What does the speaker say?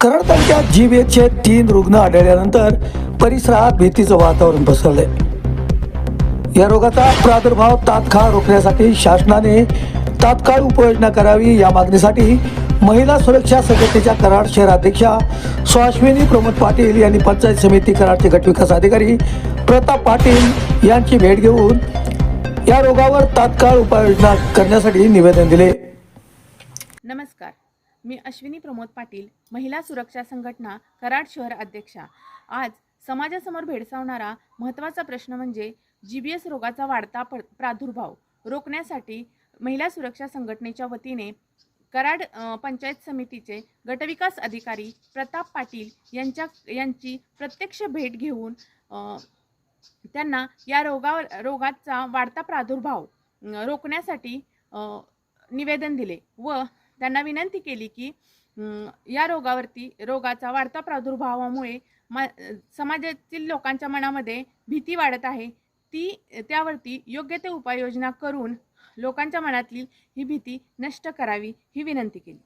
कराड तालुक्यात जीबीएचचे तीन रुग्ण आढळल्यानंतर परिसरात भीतीचं वातावरण पसरलंय. या रोगाचा प्रादुर्भाव तात्काळ रोखण्यासाठी शासनाने तात्काळ उपाययोजना करावी या मागणीसाठी महिला सुरक्षा संघटनेच्या कराड शहराध्यक्षा स्वाश्विनी प्रमोद पाटील यांनी पंचायत समिती कराडचे गटविकास अधिकारी प्रताप पाटील यांची भेट घेऊन या रोगावर तात्काळ उपाययोजना करण्यासाठी निवेदन दिले. नमस्कार. मी अश्विनी प्रमोद पाटील महिला सुरक्षा संघटना कराड शहर अध्यक्षा. आज समाजासमोर भेडसावणारा महत्त्वाचा प्रश्न म्हणजे जी बी एस रोगाचा वाढता प प्रादुर्भाव रोखण्यासाठी महिला सुरक्षा संघटनेच्या वतीने कराड पंचायत समितीचे गटविकास अधिकारी प्रताप पाटील यांच्या यांची प्रत्यक्ष भेट घेऊन त्यांना या रोगावर रोगाचा वाढता प्रादुर्भाव रोखण्यासाठी निवेदन दिले व त्यांना विनंती केली की या रोगावरती रोगाचा वाढता प्रादुर्भावामुळे मा समाजातील लोकांच्या मनामध्ये भीती वाढत आहे. ती त्यावरती योग्य ते उपाययोजना करून लोकांच्या मनातली ही भीती नष्ट करावी ही विनंती केली.